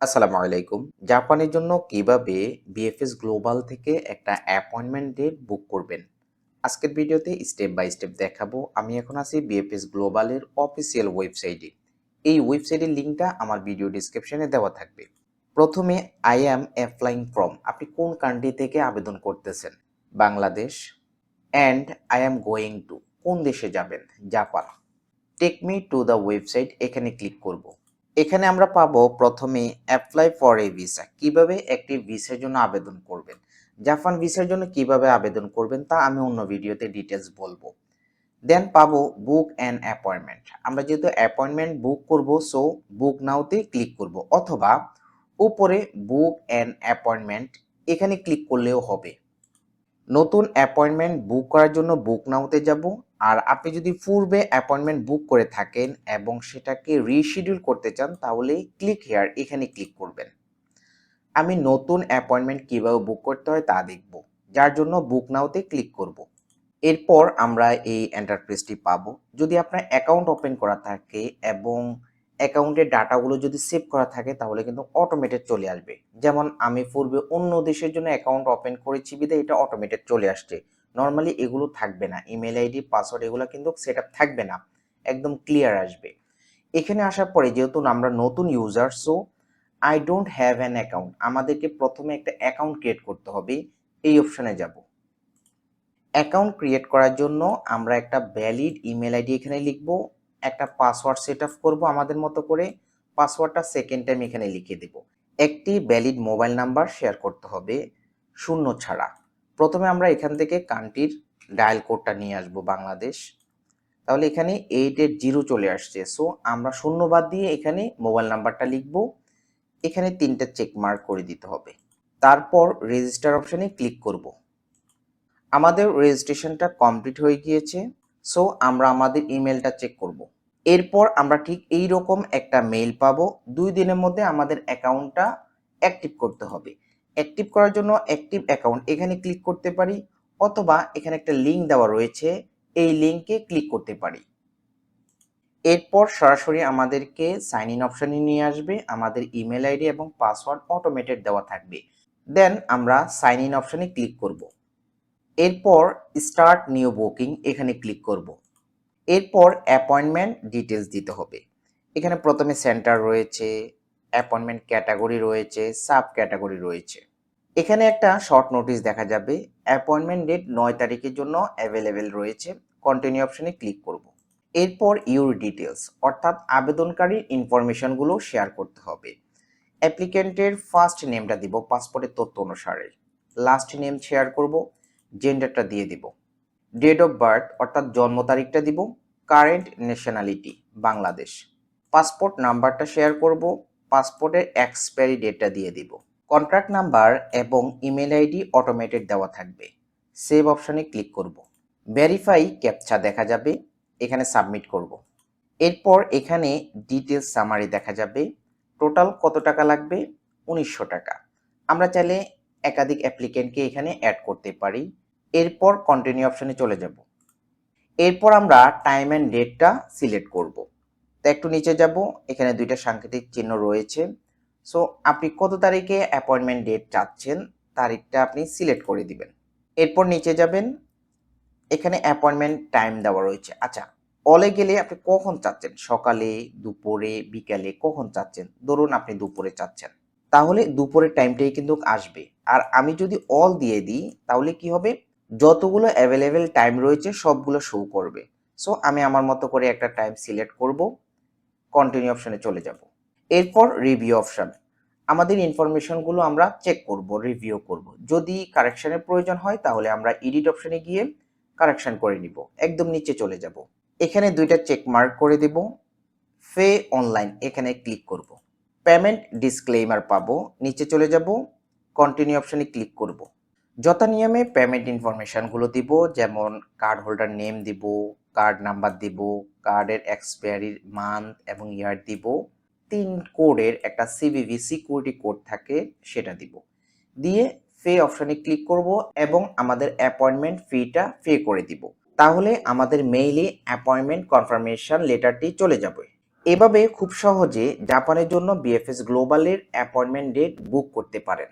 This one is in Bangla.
আসসালামু আলাইকুম। জাপানের জন্য কীভাবে বিএফএস গ্লোবাল থেকে একটা অ্যাপয়েন্টমেন্ট ডেট বুক করবেন? আজকের ভিডিওতে স্টেপ বাই স্টেপ দেখাবো। আমি এখন আছি বিএফএস গ্লোবালের অফিসিয়াল ওয়েবসাইটে এই ওয়েবসাইটের লিঙ্কটা আমার ভিডিও ডিসক্রিপশনে দেওয়া থাকবে। প্রথমে আই অ্যাম অ্যাপ্লাইং ফ্রম আপনি কোন কান্ট্রি থেকে আবেদন করতেছেন? Bangladesh. And I am going to কোন দেশে যাবেন? Japan. Take me to the website এখানে ক্লিক করব। এখানে আমরা পাবো প্রথমে অ্যাপ্লাই ফর এ ভিসা কীভাবে একটি ভিসার জন্য আবেদন করবেন? জাপান ভিসার জন্য কীভাবে আবেদন করবেন তা আমি অন্য ভিডিওতে ডিটেলস বলব। দেন পাবো বুক অ্যান্ড অ্যাপয়েন্টমেন্ট আমরা যেহেতু অ্যাপয়েন্টমেন্ট বুক করব সো বুক নাওতে ক্লিক করব, অথবা উপরে বুক অ্যান্ড অ্যাপয়েন্টমেন্ট এখানে ক্লিক করলেও হবে। নতুন অ্যাপয়েন্টমেন্ট বুক করার জন্য বুক নাওতে যাব আর আপনি যদি পূর্বে অ্যাপয়েন্টমেন্ট বুক করে থাকেন এবং সেটাকে রিশিডিউল করতে চান, তাহলে ক্লিক হেয়ার এখানে ক্লিক করবেন। আমি নতুন অ্যাপয়েন্টমেন্ট কীভাবে বুক করতে হয় তা দেখব। যার জন্য বুক নাওতে ক্লিক করব। এরপর আমরা এই এন্টারপ্রাইজটি পাব। যদি আপনার অ্যাকাউন্ট ওপেন করা থাকে এবং অ্যাকাউন্টের ডাটাগুলো যদি সেভ করা থাকে, তাহলে কিন্তু অটোমেটেড চলে আসবে। যেমন আমি পূর্বে অন্য দেশের জন্য অ্যাকাউন্ট ওপেন করেছি বিধায় এটা অটোমেটেড চলে আসছে। নর্মালি এগুলো থাকবে না। ইমেল আইডি পাসওয়ার্ড এগুলো কিন্তু সেট থাকবে না। একদম ক্লিয়ার আসবে। এখানে আসার পরে যেহেতু আমরা নতুন user so I don't have an account আমাদেরকে প্রথমে একটা অ্যাকাউন্ট ক্রিয়েট করতে হবে। এই অপশানে যাব। অ্যাকাউন্ট ক্রিয়েট করার জন্য আমরা একটা ভ্যালিড ইমেল আইডি এখানে লিখব। একটা পাসওয়ার্ড সেট আপ করব আমাদের মতো করে। পাসওয়ার্ডটা সেকেন্ড টাইম এখানে লিখে দেব। একটি ভ্যালিড মোবাইল নাম্বার শেয়ার করতে হবে। শূন্য ছাড়া। প্রথমে আমরা এখান থেকে কান্ট্রির ডায়াল কোডটা নিয়ে আসব বাংলাদেশ। তাহলে এখানে এইট এইট জিরো চলে আসছে। সো আমরা শূন্য বাদ দিয়ে এখানে মোবাইল নাম্বারটা লিখব। এখানে তিনটা চেক মার্ক করে দিতে হবে। তারপর রেজিস্টার অপশানে ক্লিক করব। আমাদের রেজিস্ট্রেশনটা কমপ্লিট হয়ে গিয়েছে। সো আমরা আমাদের ইমেলটা চেক করব। এরপর আমরা ঠিক এই রকম একটা মেইল পাবো। দুই দিনের মধ্যে আমাদের অ্যাকাউন্টটা অ্যাক্টিভ করতে হবে। অ্যাক্টিভ করার জন্য অ্যাক্টিভ অ্যাকাউন্ট এখানে ক্লিক করতে পারি অথবা এখানে একটা লিঙ্ক দেওয়া রয়েছে, এই লিঙ্কে ক্লিক করতে পারি। এরপর সরাসরি আমাদেরকে সাইন ইন অপশানে নিয়ে আসবে, আমাদের ইমেল আইডি এবং পাসওয়ার্ড অটোমেটেড দেওয়া থাকবে। দেন আমরা সাইন ইন অপশানে ক্লিক করব। এরপর স্টার্ট নিউ বুকিং এখানে ক্লিক করব। এরপর অ্যাপয়েন্টমেন্ট ডিটেলস দিতে হবে। এখানে প্রথমে সেন্টার রয়েছে অ্যাপয়েন্টমেন্ট ক্যাটাগরি রয়েছে সাব ক্যাটাগরি রয়েছে। এখানে একটা শর্ট নোটিশ দেখা যাবে। অ্যাপয়েন্টমেন্ট ডেট নয় তারিখের জন্য অ্যাভেলেবেল রয়েছে। কন্টিনিউ অপশনে ক্লিক করব। এরপর ইউর ডিটেলস অর্থাৎ আবেদনকারীর ইনফরমেশনগুলো শেয়ার করতে হবে। অ্যাপ্লিকেন্টের ফার্স্ট নেমটা দিব পাসপোর্টের তথ্য অনুসারে। লাস্ট নেম শেয়ার করব জেন্ডারটা দিয়ে দিব। ডেট অফ বার্থ অর্থাৎ জন্ম তারিখটা দিব। Current nationality Bangladesh. পাসপোর্ট নাম্বারটা শেয়ার করব। পাসপোর্টের এক্সপায়ারি ডেটটা দিয়ে দিব। কন্ট্রাক্ট নাম্বার এবং ইমেল আইডি অটোমেটেড দেওয়া থাকবে। সেভ অপশানে ক্লিক করব। ভেরিফাই ক্যাপচা দেখা যাবে। এখানে সাবমিট করব। এরপর এখানে ডিটেলস সামারি দেখা যাবে। টোটাল কত টাকা লাগবে? উনিশশো টাকা। আমরা চাইলে একাধিক অ্যাপ্লিকেন্টকে এখানে অ্যাড করতে পারি। এরপর কন্টিনিউ অপশানে চলে যাব। এরপর আমরা টাইম অ্যান্ড ডেটটা সিলেক্ট করব। তো একটু নিচে যাব। এখানে দুইটা সাংকেতিক চিহ্ন রয়েছে। সো আপনি কত তারিখে অ্যাপয়েন্টমেন্ট ডেট চাচ্ছেন, তারিখটা আপনি সিলেক্ট করে দিবেন। এরপর নিচে যাবেন। এখানে অ্যাপয়েন্টমেন্ট টাইম দেওয়া রয়েছে। আচ্ছা অলে গেলে আপনি কখন চাচ্ছেন? সকালে, দুপুরে, বিকালে কখন চাচ্ছেন? ধরুন আপনি দুপুরে চাচ্ছেন। তাহলে দুপুরের টাইমটাই কিন্তু আসবে। আর আমি যদি অল দিয়ে দিই, তাহলে কি হবে? যতগুলো অ্যাভেলেবেল টাইম রয়েছে, সবগুলো শো করবে। সো আমি আমার মতো করে একটা টাইম সিলেক্ট করব। কন্টিনিউ অপশনে চলে যাব। এরপর রিভিউ অপশন আমাদের ইনফরমেশনগুলো আমরা চেক করব রিভিউ করব। যদি কারেকশনের প্রয়োজন হয়, তাহলে আমরা এডিট অপশনে গিয়ে কারেকশন করে নিব। একদম নিচে চলে যাব। এখানে দুইটা চেক মার্ক করে দেব। ফে অনলাইন এখানে ক্লিক করব। পেমেন্ট ডিসক্লেইমার পাবো, নিচে চলে যাব। কন্টিনিউ অপশনে ক্লিক করব। যথা নিয়মে পেমেন্ট ইনফরমেশনগুলো দিব, যেমন কার্ড হোল্ডার নেম দিব কার্ড নাম্বার দিব কার্ডের এক্সপায়ারির মান্থ এবং ইয়ার দিব, তিন কোডের একটা সিবিভি সিকিউরিটি কোড থাকে সেটা দিব। দিয়ে ফে অপশনে ক্লিক করব এবং আমাদের অ্যাপয়েন্টমেন্ট ফিটা পে করে দিব। তাহলে আমাদের মেইলে অ্যাপয়েন্টমেন্ট কনফার্মেশন লেটারটি চলে যাবে। এভাবে খুব সহজে জাপানের জন্য বিএফএস গ্লোবালের অ্যাপয়েন্টমেন্ট ডেট বুক করতে পারেন।